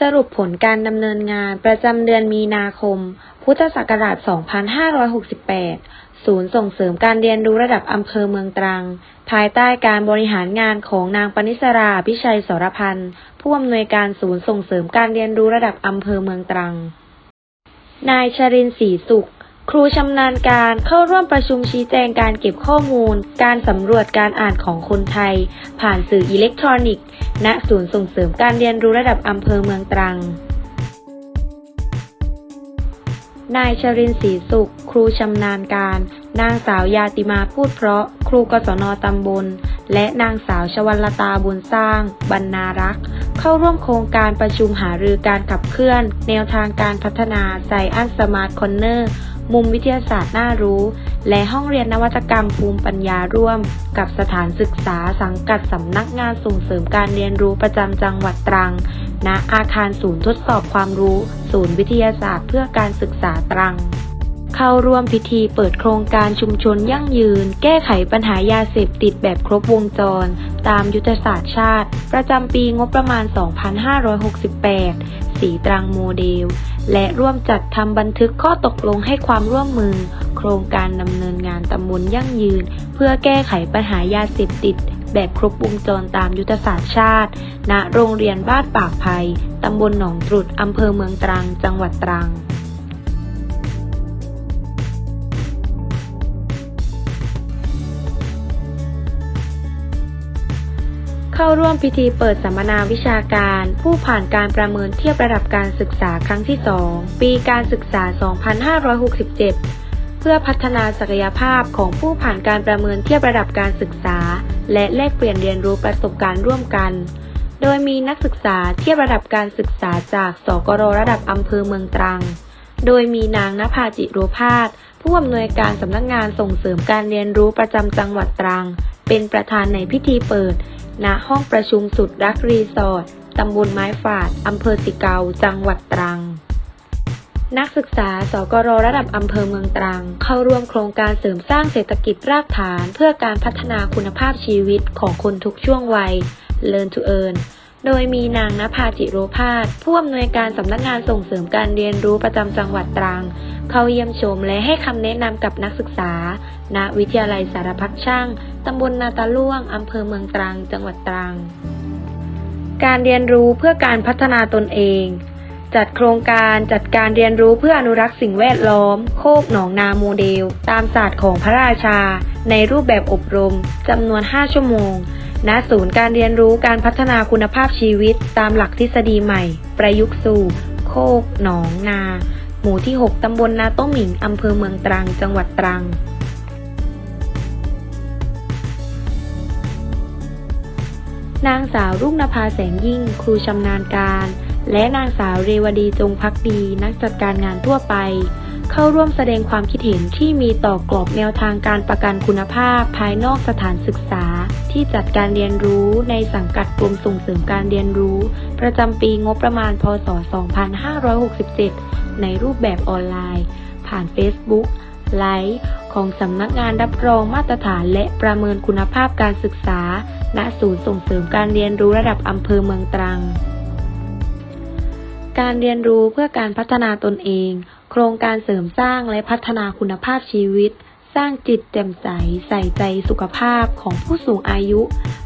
สรุปผลการดำเนินงานประจำเดือนมีนาคม พุทธศักราช 2568 ศูนย์ส่งเสริมการเรียนรู้ระดับอำเภอเมืองตรัง ภายใต้การบริหารงานของนางปณิสราพิชัยสรพันธ์ ผู้อำนวยการศูนย์ส่งเสริมการเรียนรู้ระดับอำเภอเมืองตรัง นายชรินทร์ศรีสุข ครูชำนาญการเข้าร่วมประชุมชี้แจงการเก็บข้อมูล การสำรวจการอ่านของคนไทย ผ่านสื่ออิเล็กทรอนิกส์ ณ ศูนย์ส่งเสริมการเรียนรู้ระดับอำเภอเมืองตรัง นายชรินศรีสุข ครูชำนาญการ นางสาวยาติมาพูดเพราะ ครูกศนตำบล และนางสาวชวัลตาบุญสร้าง บรรณารักษ์เข้าร่วมโครงการประชุมหารือการขับเคลื่อน แนวทางการพัฒนาไซอันสมาร์ทคอนเนอร์ มุมวิทยาศาสตร์น่ารู้ และห้องเรียนนวัตกรรมภูมิปัญญาร่วม กับสถานศึกษาสังกัดสำนักงานส่งเสริมการเรียนรู้ประจำจังหวัดตรัง ณ อาคารศูนย์ทดสอบความรู้ ศูนย์วิทยาศาสตร์เพื่อการศึกษาตรัง เข้าร่วมพิธีเปิดโครงการชุมชนยั่งยืน แก้ไขปัญหายาเสพติดแบบครบวงจร ตามยุทธศาสตร์ชาติ ประจำปีงบประมาณ 2568 สีตรังโมเดล และร่วมจัดทำบันทึกข้อตกลงให้ความร่วมมือ โครงการดำเนินงานตำบลยั่งยืน เพื่อแก้ไขปัญหายาเสพติด แบบครบวงจรตามยุทธศาสตร์ชาติ ณ โรงเรียนบ้านปากไผ่ตำบลหนองตรุดอำเภอเมืองตรัง จังหวัดตรัง เข้าร่วมพิธีเปิดสัมมนาวิชาการ ผู้ผ่านการประเมินเทียบระดับการศึกษาครั้งที่ 2 ปีการศึกษา 2567 เพื่อพัฒนาศักยภาพของผู้ผ่านการประเมินเทียบระดับการศึกษา และแลกเปลี่ยนเรียนรู้ประสบการณ์ร่วมกัน โดยมีนักศึกษาเทียบระดับการศึกษาจากสกรระดับอำเภอเมืองตรัง โดยมีนางนภาจิโรพาสผู้อำนวยการสำนักงานส่งเสริมการเรียนรู้ประจำจังหวัดตรัง เป็นประธานในพิธีเปิด ณห้องประชุมสุดรักรีสอร์ทตำบลไม้ฝาด อำเภอสิเกา จังหวัดตรัง นักศึกษาสกรระดับอำเภอเมืองตรัง เข้าร่วมโครงการเสริมสร้างเศรษฐกิจรากฐาน เพื่อการพัฒนาคุณภาพชีวิตของคนทุกช่วงวัย Learn to Earn โดยมีนางนภาจิโรพาสผู้อำนวยการสำนักงานส่งเสริมการเรียนรู้ประจำจังหวัดตรัง เข้าเยี่ยมชมและให้คำแนะนำกับนักศึกษา ณ วิทยาลัยสารพัดช่าง ตำบลนาตาล่วง อำเภอเมืองตรัง จังหวัดตรัง การเรียนรู้เพื่อการพัฒนาตนเอง จัดโครงการจัดการเรียนรู้เพื่ออนุรักษ์สิ่งแวดล้อม โคกหนองนาโมเดล ตามศาสตร์ของพระราชา ในรูปแบบอบรมจำนวน 5 ชั่วโมงณศูนย์การเรียนรู้การพัฒนาคุณภาพชีวิต ตามหลักทฤษฎีใหม่ ประยุกต์สู่ โคก หนอง นา หมู่ที่ 6 ตำบลนาโต้หมิง อำเภอเมืองตรัง จังหวัดตรัง นางสาวรุ่งนภาแสงยิ่ง ครูชำนาญการ และนางสาวเรวดีจงพักดี นักจัดการงานทั่วไป เข้าร่วมแสดงความคิดเห็นที่มีต่อกรอบแนวทางการประกันคุณภาพภายนอกสถานศึกษา ที่จัดการเรียนรู้ในสังกัดกรมส่งเสริมการเรียนรู้ ประจำปีงบประมาณ พศ 2567 ในรูปแบบออนไลน์ ผ่าน Facebook ไลฟ์ของสำนักงานรับรองมาตรฐานและประเมินคุณภาพการศึกษา ณ ศูนย์ส่งเสริมการเรียนรู้ระดับอำเภอเมืองตรัง การเรียนรู้เพื่อการพัฒนาตนเอง โครงการเสริมสร้างและพัฒนาคุณภาพชีวิต สร้างจิตแจ่มใส ใส่ใจสุขภาพของผู้สูงอายุ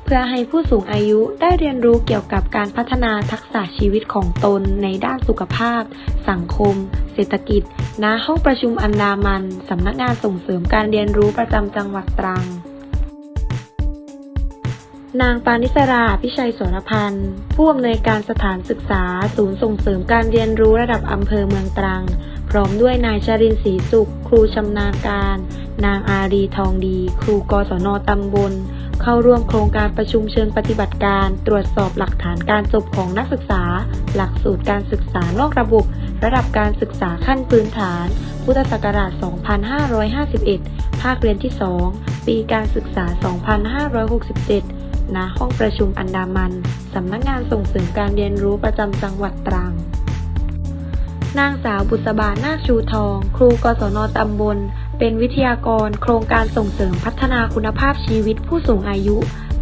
เพื่อให้ผู้สูงอายุได้เรียนรู้เกี่ยวกับการพัฒนาทักษะชีวิตของตนในด้านสุขภาพ สังคม เศรษฐกิจ ณ ห้องประชุมอันดามัน สำนักงานส่งเสริมการเรียนรู้ประจำจังหวัดตรัง นางปานิสราพิชัยสรพันธ์ ผู้อำนวยการสถานศึกษา ศูนย์ส่งเสริมการเรียนรู้ระดับอำเภอเมืองตรัง พร้อมด้วยนายชรินศรีสุข ครูชำนาญการ นางอารีทองดี ครูกศนตำบล เข้าร่วมโครงการประชุมเชิงปฏิบัติการ ตรวจสอบหลักฐานการจบของนักศึกษา หลักสูตรการศึกษานอกระบบ ระดับการศึกษาขั้นพื้นฐาน พุทธศักราช 2551 ภาคเรียนที่ 2 ปีการศึกษา 2567 ณ ห้องประชุมอันดามัน สำนักงานส่งเสริมการเรียนรู้ประจำจังหวัดตรังนางสาวบุษบานาคชูทอง ครูกศนตำบล เป็นวิทยากรโครงการส่งเสริมพัฒนาคุณภาพชีวิตผู้สูงอายุ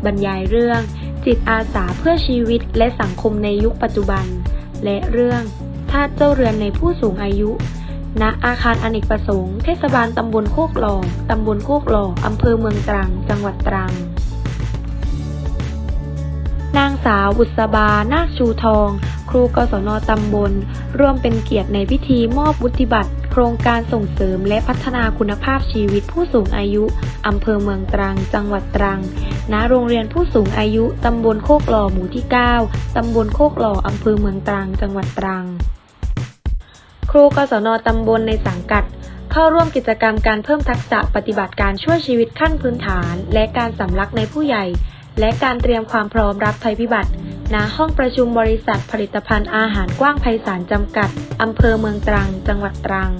บรรยายเรื่อง จิตอาสาเพื่อชีวิตและสังคมในยุคปัจจุบัน และเรื่องทาสเจ้าเรือนในผู้สูงอายุ ณ อาคารอเนกประสงค์ เทศบาลตำบลโคกหล่อตำบลโคกหล่ออำเภอเมืองตรัง จังหวัดตรัง นางสาวบุษบา นาคชูทอง ครูกศนตำบล ร่วมเป็นเกียรติในพิธีมอบวุฒิบัตร โครงการส่งเสริมและพัฒนาคุณภาพชีวิตผู้สูงอายุ อำเภอเมืองตรัง จังหวัดตรัง ณ โรงเรียนผู้สูงอายุ ตำบลโคกหล่อหมู่ที่ 9 ตำบลโคกหล่ออำเภอเมืองตรัง จังหวัดตรัง ครูกศนตำบลในสังกัด เข้าร่วมกิจกรรมการเพิ่มทักษะปฏิบัติการช่วยชีวิตขั้นพื้นฐาน และการสำลักในผู้ใหญ่ และการเตรียมความพร้อมรับภัยพิบัติ ณห้องประชุมบริษัทผลิตภัณฑ์อาหารกว้างไพศาลจำกัด อำเภอเมืองตรัง จังหวัดตรัง